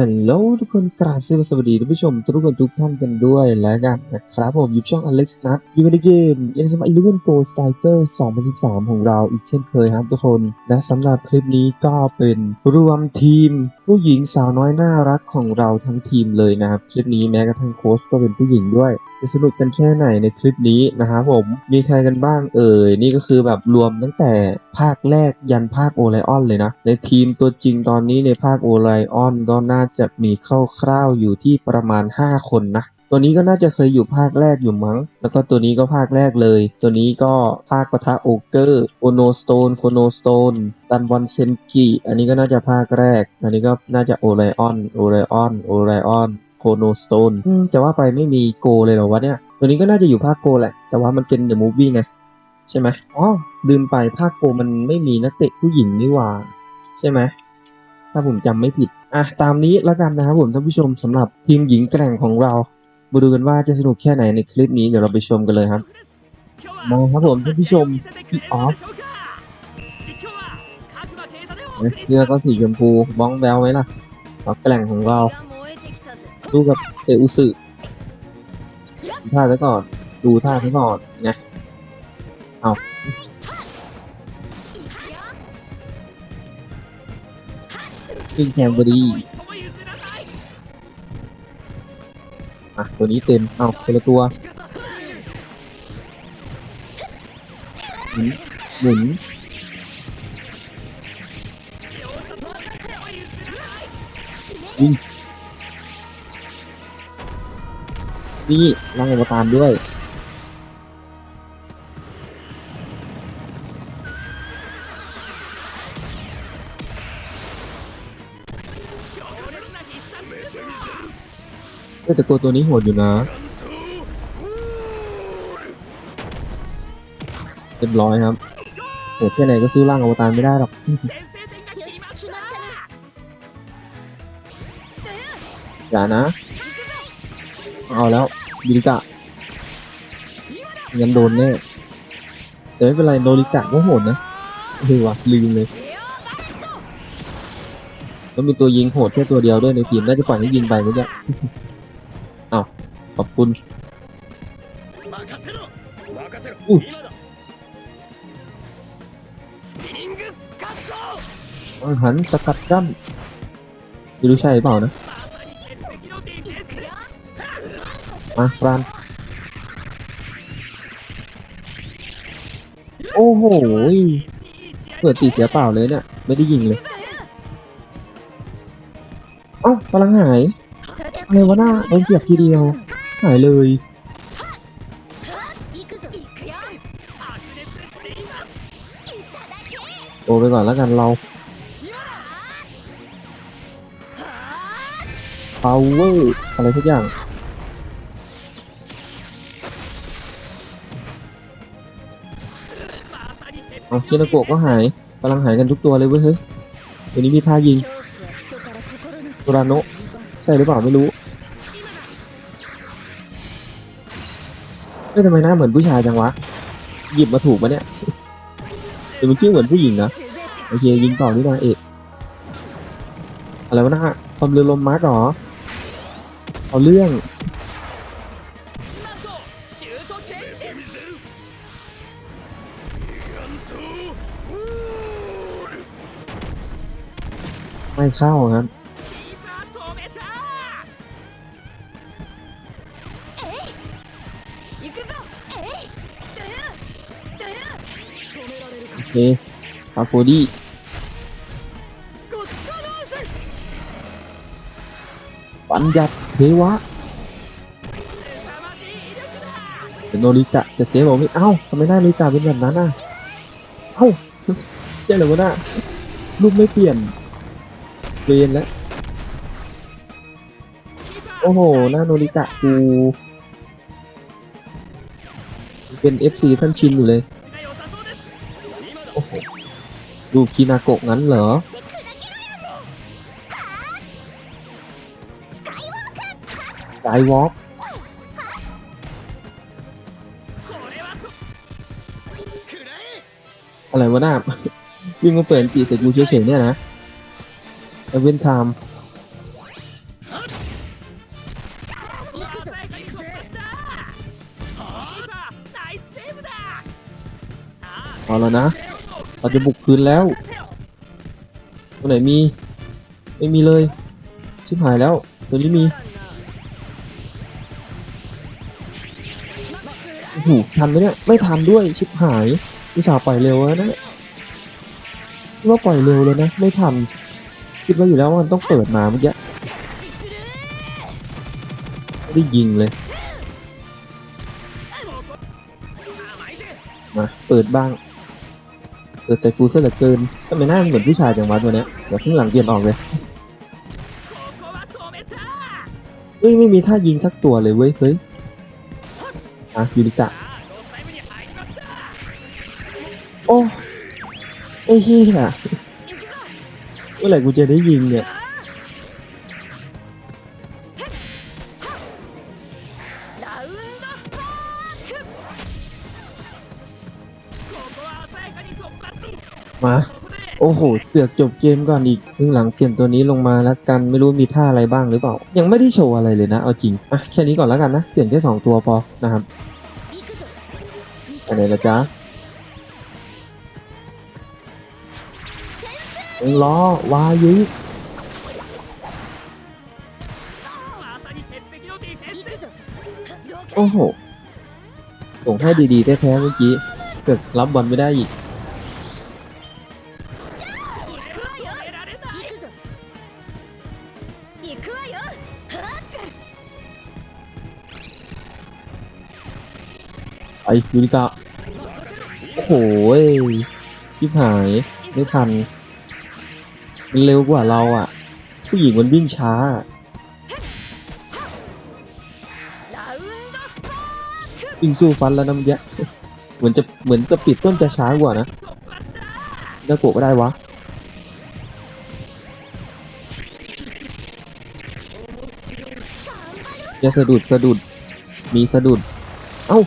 ฮัลโหลทุกคนกราบสวัสดีท่านผู้ชม ทุกคนทุกท่านกันด้วยแล้วกันนะครับผมยู่ช่องอเล็กซ์นัทอยู่ในเกม n s m 11 Go Striker 2013 ของเราอีกเช่นเคยครับทุกคน และสำหรับคลิปนี้ก็เป็นรวมทีม ผู้หญิงสาวน้อยน่ารักของเราทั้งทีมเลยนะครับ คลิปนี้แม้กระทั่งโค้ชก็เป็นผู้หญิงด้วยจะสนุกกันแค่ไหนในคลิปนี้นะครับผมมีใครกันบ้างเอ่ยนี่ก็คือแบบรวมตั้งแต่ภาคแรกยันภาคโอไลออนเลยนะในทีมตัวจริงตอนนี้ในภาคโอไลออนก็น่าจะมีคร่าวๆอยู่ที่ประมาณ 5 คนนะตัวนี้ก็น่าจะเคยอยู่ภาคแรกอยู่มั้ง แล้วก็ตัวนี้ก็ภาคแรกเลย ตัวนี้ก็ภาคปะทะโอเกอร์โอโนสโตนโคโนสโตนตันบอลเซนกิอันนี้ก็น่าจะภาคแรก อันนี้ก็น่าจะโอไลออนโอไลออนโอไลออนโคโนสโตนจะว่าไปไม่มีโกเลยเหรอวะเนี่ย ตัวนี้ก็น่าจะอยู่ภาคโกแหละ แต่ว่ามันเป็นเดอะมูฟวี่ไงใช่ไหมอ๋อลืมไปภาคโกมันไม่มีนักเตะผู้หญิงนี่หว่า ใช่ไหม ถ้าผมจำไม่ผิดอะตามนี้แล้วกันนะครับผมท่านผู้ชมสำหรับทีมหญิงแกร่งของเรามาดูกันว่าจะสนุกแค่ไหนในคลิปนี้เดี๋ยวเราไปชมกันเลยครับมาครับผมท่านผู้ชมพี่ออฟเอ๊ะเสื้อก็สีชมพูบ้องแบวไหมล่ะสาแกร่งของเราดูกับเออุสึท่าซะก่อน ดูท่าซะก่อนไงเอา ขึ้นแคมบอรี่อะ ตัวนี้เต็ม เอาคนละตัว หมุนหมุนยิงนี่ล่างอวตารด้วย แต่ตัวตัวนี้โหดอยู่นะเรียบร้อยครับโหดแค่ไหนก็ซื้อร่างอวตารไม่ได้หรอกอย่านะ เอาแล้วบิริกะยังโดนแน่แต่ไม่เป็นไรโนริกะก็โหดนะเออว่ะลืมเลยแล้วมีตัวยิงโหดแค่ตัวเดียวด้วยในทีมน่าจะปล่อยให้ยิงไปเมื่อกี้ อ้าวขอบคุณอู้อาหารสกัดกั้นไม่รู้ใช่เปล่านะมาฟรานโอ้โหยเปิดตีเสียเปล่าเลยเนี่ย ไม่ได้ยิงเลย เอ้าพลังหาย อะไรวะหน้าโดนเสียบทีเดียวหายเลยโอไปก่อนแล้วกันเรา power อะไรทุกอย่าง เอาเชนโกะก็หายกำลังหายกันทุกตัวเลยเว้ยเฮ้ยตัวนี้มีท่ายิงโซราโนะใช่หรือเปล่าไม่รู้ เฮ้ยทำไมหน้าเหมือนผู้ชายจังวะ หยิบมาถูกปะเนี่ยแต่มันชื่อเหมือนผู้หญิงนะโอเคยิงต่อนี่นะเอกอะไรวะนะฮะความเรือลมมาร์กหรอเอาเรื่องไม่เข้าครับ เคคาโฟดี้ปัญญัตเทวะแต่โนริกะจะเสียบอกไม่เอ้าทำไมหน้าโนริกะเป็นแบบนั้นอะเอ้าเจ๊เหรอวะน่ะรูปไม่เปลี่ยนเปลี่ยนแล้วโอ้โหหน้าโนริกะกูเป็น FC ท่านชินอยู่เลย ดูคินาโกะงั้นเหรอสกายวอล์กอะไรวะหน้าวิ่งมาเปิดปีเสร็จกูเฉยๆเนี่ยนะเอเวนทามพอแล้วนะ เราจะบุกคืนแล้วตัวไหนมีไม่มีเลยชิบหายแล้วตัวนี้มีโอ้โหทันไหมเนี่ยไม่ทันด้วยชิบหายอุตส่าห์ปล่อยเร็วแล้วนะคิดว่าปล่อยเร็วเลยนะไม่ทันคิดว่าอยู่แล้วว่ามันต้องเปิดมาเมื่อกี้ไม่ได้ยิงเลยมาเปิดบ้าง เกิดใจกูซะเหลือเกินทำไมหน้ามันเหมือนผู้ชายจังวะตัวเนี้ยเดี๋ยวข้างหลังเปลี่ยนออกเลยเฮ้ยไม่มีท่ายิงสักตัวเลยเว้ยเฮ้ยอะยูริกะโอ้ไอ้เหี้ยเมื่อไหร่กูจะได้ยิงเนี่ย โอ้โหเสือกจบเกมก่อนอีกครึ่งหลังเปลี่ยนตัวนี้ลงมาแล้วกันไม่รู้มีท่าอะไรบ้างหรือเปล่า ยังไม่ได้โชว์อะไรเลยนะเอาจริงอะแค่นี้ก่อนแล้วกันนะเปลี่ยนแค่สองตัวพอนะครับอะไรละจ๊ะล้อวายุโอ้โหส่งให้ดีๆแท้ๆเมื่อกี้เกิดรับบอลไม่ได้อีก ไอยูริกะโอ้โหชิบหายไม่ทัน มันเร็วกว่าเราอะ ผู้หญิงมันวิ่งช้า วิ่งสู้ฟันแล้วน้ำยะเหมือนจะเหมือนสปีดต้นจะช้ากว่านะน่ากลัวก็ได้วะจะสะดุดสะดุดมีสะดุด เอ้า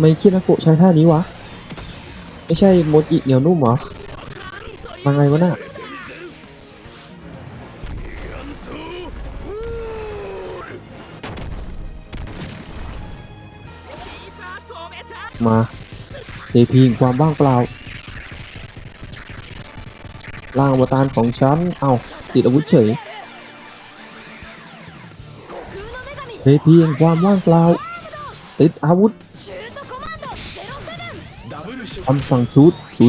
ไมคิดนักุใช้ท่านี้วะ ไม่ใช่โมจิเหนียวนุ่มหรอมาไงวะน่ะมาเทพีงความว่างเปล่าล่างวตารของฉัน เอาติดอาวุธเฉยเทพีงความว่างเปล่า ติดอาวุธ คำสั่งชุด07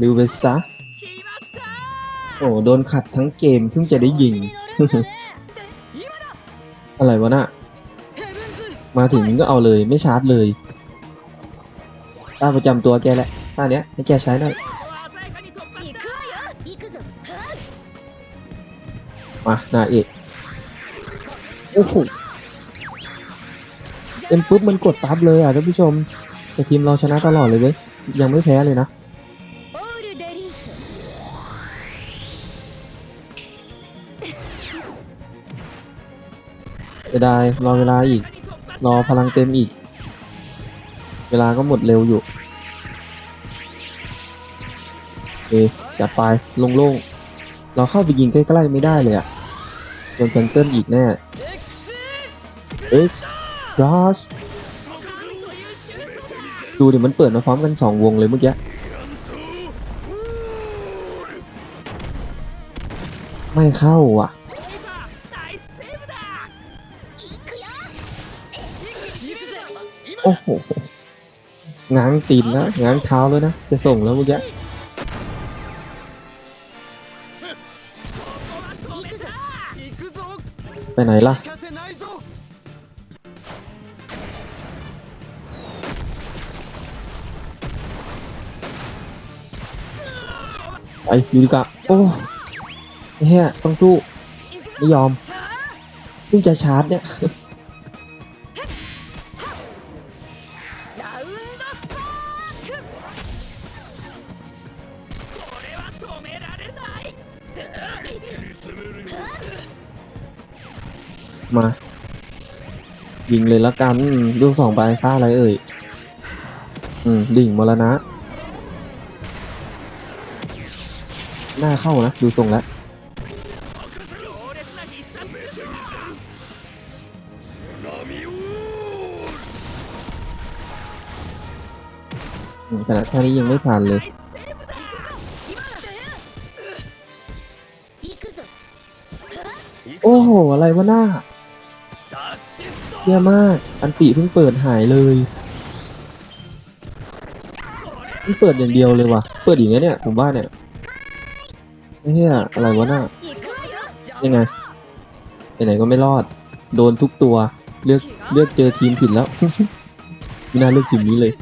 ลิวเวซาโอ้โดนขัดทั้งเกมเพิ่งจะได้ยิง อะไรวะน่ะ มาถึงก็เอาเลยไม่ชาร์จเลยตาประจำตัวแกแหละตาเนี้ยให้แกใช้หน่อย มาหน้าเอกโอ้โหเต็มปุ๊บมันกดปั๊บเลยอะท่านผู้ชม แต่ทีมเราชนะตลอดเลยเว้ย ยังไม่แพ้เลยนะ จะได้รอเวลาอีก รอพลังเต็มอีก เวลาก็หมดเร็วอยู่เอจัดไปลงโล่งๆ เราเข้าไปยิงใกล้ๆไม่ได้เลยอะโดนแคนเซิลอีกแน่ X Rush ดูดิมันเปิดมาพร้อมกัน 2 วงเลยเมื่อกี้ ไม่เข้าอะ โอ้โหง้างตีนแล้วง้างเท้าแล้วนะ จะส่งแล้วเมื่อกี้ ไปไหนล่ะ ไปยูริกะ โอ้เฮ้ยต้องสู้ ไม่ยอมเพิ่งจะชาร์จเนี่ย มา ยิงเลยละกันลูกสองใบค่าอะไรเอ่ย อืม ดิ่งมรณะ หน้าเข้านะ ดูทรงแล้วขนาดแค่นี้ยังไม่ผ่านเลยโอ้โห อะไรวะหน้า หี้ยมาก อันติเพิ่งเปิดหายเลยมันเปิดอย่างเดียวเลยวะเปิดอย่างเงี้ยเนี่ยผมว่าเนี่ยเฮียอะไรวะน่ะยังไงไหนๆก็ไม่รอด โดนทุกตัว เลือกเลือกเจอทีมผิดแล้วไม่น่าเลือกทีมนี้เลย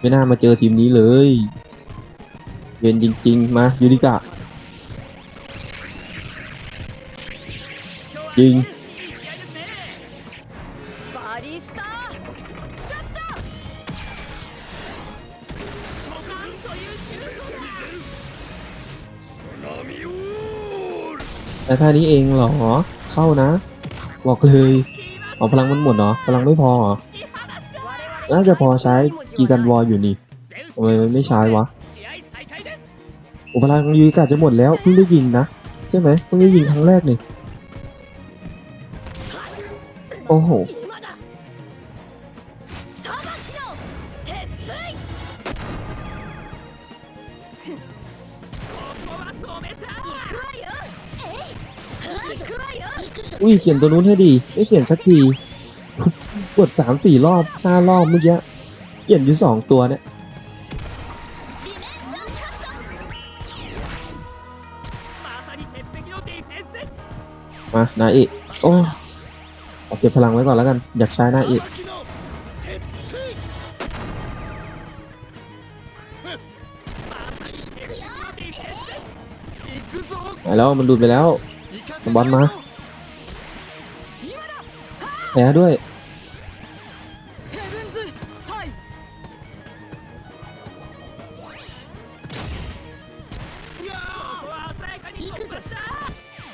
ไม่น่ามาเจอทีมนี้เลยเย็นจริง ๆ มายูริกะ ยิง แต่แค่นี้เองเหรอ เข้านะ บอกเลยเอาพลังมันหมดเหรอ พลังไม่พอเหรอ น่าจะพอใช้กีกันวอลอยู่นี่ทำไมไม่ใช้วะอุปกรณ์ยูกาจะหมดแล้วเพิ่งได้ยิงนะ ใช่ไหมเพิ่งได้ยิงครั้งแรกนี่ โอ้โห อุ้ยเขียนตัวนู้นให้ดี ไม่เขียนสักทีปวดสามสี่รอบห้ารอบเมื่อกี้เขียนอยู่สองตัวเนี่ยมานาอิโอ้ เก็บพลังไว้ก่อนแล้วกัน อยากใช้หน้าอีกหาแล้วมันดูดไปแล้วบอลมาแพ้ด้วย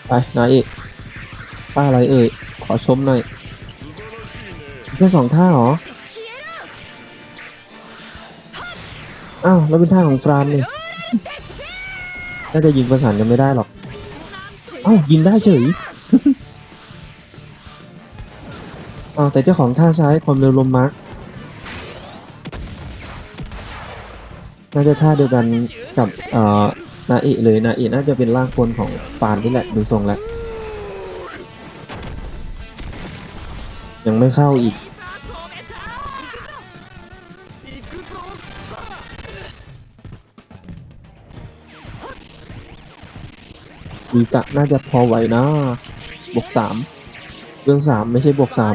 ไปหนาอีกป้าอะไรเอ่ย ขอชมหน่อยแค่สองท่าหรอ อ้าว แล้วเป็นท่าของฟรานนี่น่าจะยิงประสานกันไม่ได้หรอก อ้าว ยิงได้เฉยอ้าวแต่เจ้าของท่าใช้ความเร็วลมมาร์กน่าจะท่าเดียวกันกับเอ่อนาเอะเลยนาเอะน่าจะเป็นร่างคนของฟานนี่แหละดูทรงแล้ว ยังไม่เข้าอีก มีกะน่าจะพอไหวนะ บวกสามเรื่องสามไม่ใช่บวกสาม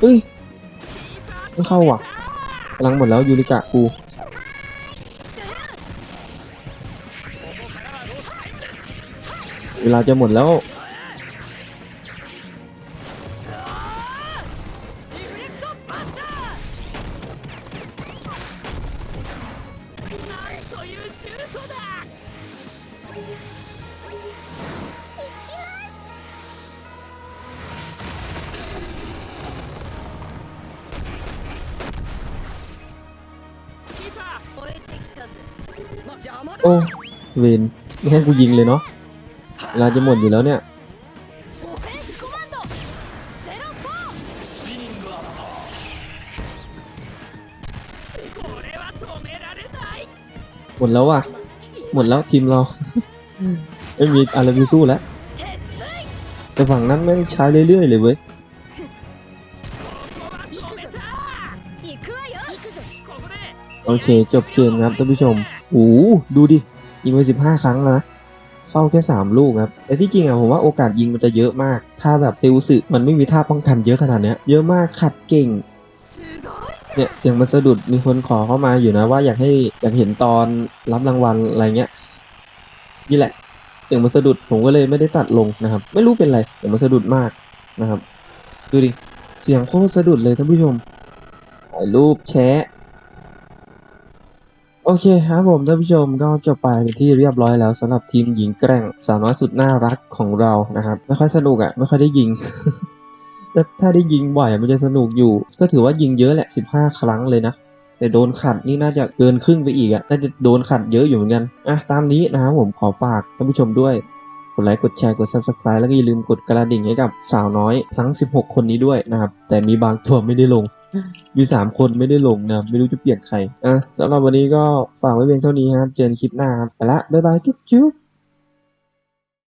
เฮ้ย ไม่เข้าว่ะพลังหมดแล้วยูริกะกูเวลาจะหมดแล้ว โอ้เวนไม่ให้กูยิงเลยเนาะเวลาจะหมดอยู่แล้วเนี่ยหมดแล้วว่ะ หมดแล้วทีมเรา ไม่มีอะไรไปสู้แล้ว แต่ฝั่งนั้นไม่ใช้เรื่อยๆเลยเว้ยโอเค จบเกมครับท่านผู้ชม โอ้ดูดิ ยิงไปสิบห้าครั้งแล้วนะ เข้าแค่สามลูกครับ แต่ที่จริงอะผมว่าโอกาสยิงมันจะเยอะมาก ถ้าแบบเซลสึมันไม่มีท่าป้องกันเยอะขนาดเนี้ย เยอะมากขัดเก่ง เนี่ยเสียงมันสะดุด มีคนขอเข้ามาอยู่นะว่าอยากให้อยากเห็นตอนรับรางวัลอะไรเงี้ย นี่แหละ เสียงมันสะดุดผมก็เลยไม่ได้ตัดลงนะครับ ไม่รู้เป็นไรเสียงมันสะดุดมากนะครับ ดูดิ เสียงโคตรสะดุดเลยท่านผู้ชมถ่ายรูปแชะ โอเคครับผมท่านผู้ชมก็จบไปเป็นที่เรียบร้อยแล้วสำหรับทีมหญิงแกร่งสาวน้อยสุดน่ารักของเรานะครับ ไม่ค่อยสนุกอะ่ะไม่ค่อยได้ยิงแต่ถ้าได้ยิงบ่อยมันจะสนุกอยู่ ก็ถือว่ายิงเยอะแหละ 15 ครั้งเลยนะแต่โดนขัดนี่น่าจะเกินครึ่งไปอีกอะน่าจะโดนขัดเยอะอยู่เหมือนกันอะตามนี้นะครับผมขอฝากท่านผู้ชมด้วย ดไลค์กดแชร์กด subscribe แล้วก็อย่าลืมกดกระดิ่งให้กับสาวน้อยทั้ง 16 คนนี้ด้วยนะครับ แต่มีบางตัวไม่ได้ลง มี 3 คนไม่ได้ลงนะไม่รู้จะเปลี่ยนใครอะสำหรับวันนี้ก็ฝากไว้เพียงเท่านี้ครับ เจอกันคลิปหน้าครับไปละบ๊ายบายจุ๊บจุ๊บ